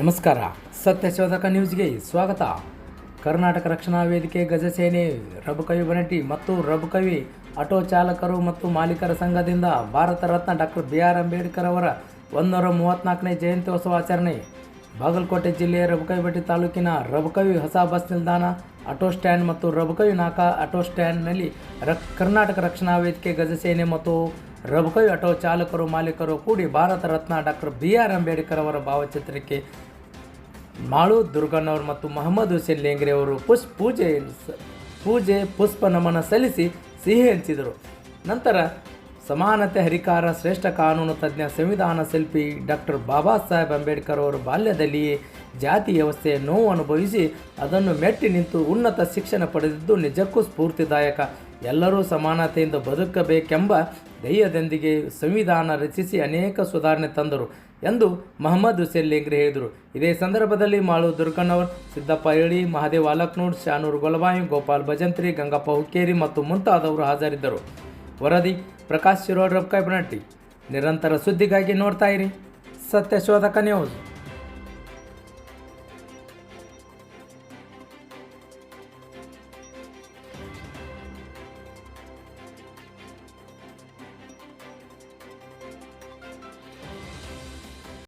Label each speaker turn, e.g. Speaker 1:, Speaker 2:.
Speaker 1: ನಮಸ್ಕಾರ. ಸತ್ಯಶೋಧಕ ನ್ಯೂಸ್ಗೆ ಸ್ವಾಗತ. ಕರ್ನಾಟಕ ರಕ್ಷಣಾ ವೇದಿಕೆ ಗಜಸೇನೆ ರಬಕವಿ ಬನಟಿ ಮತ್ತು ರಬಕವಿ ಆಟೋ ಚಾಲಕರು ಮತ್ತು ಮಾಲೀಕರ ಸಂಘದಿಂದ Bharat Ratna doctor B R Ambedkar ಅವರ ಒಂದೂರ ಮೂವತ್ತ್ನಾಲ್ಕನೇ ಜಯಂತ್ಯೋತ್ಸವ ಆಚರಣೆ. ಬಾಗಲಕೋಟೆ ಜಿಲ್ಲೆಯ ರಬುಕವಿಬಟ್ಟಿ ತಾಲೂಕಿನ ರಬಕವಿ ಹೊಸ ಬಸ್ ನಿಲ್ದಾಣ ಆಟೋ ಸ್ಟ್ಯಾಂಡ್ ಮತ್ತು ರಬಕವಿ ನಾಕಾ ಆಟೋ ಸ್ಟ್ಯಾಂಡ್ನಲ್ಲಿ ರಕ್, ಕರ್ನಾಟಕ ರಕ್ಷಣಾ ವೇದಿಕೆ ಗಜಸೇನೆ ಮತ್ತು ರಬಕವಿ ಆಟೋ ಚಾಲಕರು, ಮಾಲೀಕರು ಕೂಡಿ Bharat Ratna doctor B R Ambedkar ಅವರ ಭಾವಚಿತ್ರಕ್ಕೆ ಮಾಳು ದುರ್ಗಣ್ಣವರು ಮತ್ತು ಮೊಹಮ್ಮದ್ ಹುಸೇನ್ ಲೇಂಗ್ರೆ ಅವರು ಪುಷ್, ಪೂಜೆ ಪೂಜೆ ಪುಷ್ಪ ನಮನ ಸಲ್ಲಿಸಿ ಸಿಹಿ ಹಂಚಿದರು. ನಂತರ ಸಮಾನತೆ ಹರಿಕಾರ ಶ್ರೇಷ್ಠ ಕಾನೂನು ತಜ್ಞ ಸಂವಿಧಾನ ಶಿಲ್ಪಿ ಡಾಕ್ಟರ್ ಬಾಬಾ ಸಾಹೇಬ್ ಅಂಬೇಡ್ಕರ್ ಅವರು ಬಾಲ್ಯದಲ್ಲಿಯೇ ಜಾತಿ ವ್ಯವಸ್ಥೆಯ ನೋವು ಅನುಭವಿಸಿ ಅದನ್ನು ಮೆಟ್ಟಿ ನಿಂತು ಉನ್ನತ ಶಿಕ್ಷಣ ಪಡೆದಿದ್ದು ನಿಜಕ್ಕೂ ಸ್ಫೂರ್ತಿದಾಯಕ. ಎಲ್ಲರೂ ಸಮಾನತೆಯಿಂದ ಬದುಕಬೇಕೆಂಬ ಧ್ಯೇಯದೊಂದಿಗೆ ಸಂವಿಧಾನ ರಚಿಸಿ ಅನೇಕ ಸುಧಾರಣೆ ತಂದರು ಎಂದು ಮೊಹಮ್ಮದ್ ಹುಸೇನ್ ಲೇಂಗ್ರೆ ಹೇಳಿದರು. ಇದೇ ಸಂದರ್ಭದಲ್ಲಿ ಮಾಳು ದುರ್ಗಣ್ಣವರ್ ಸಿದ್ದಪ್ಪ ಹೇಳಿ, ಮಹಾದೇವ್ ಅಲಕ್ನೂರ್ ಶಾನೂರ್ ಗೊಲಬಾಯಿ ಗೋಪಾಲ್ ಭಜಂತ್ರಿ, ಗಂಗಪ್ಪ ಹುಕ್ಕೇರಿ ಮತ್ತು ಮುಂತಾದವರು ಹಾಜರಿದ್ದರು. ವರದಿ ಪ್ರಕಾಶ್ ಶಿರೋಡ್ ರಬ್ಕಾಯ್ ಬನಟ್ಟಿ ನಿರಂತರ ಸುದ್ದಿಗಾಗಿ ನೋಡ್ತಾ ಇರಿ. ಸತ್ಯಶೋಧಕ ನ್ಯೂಸ್.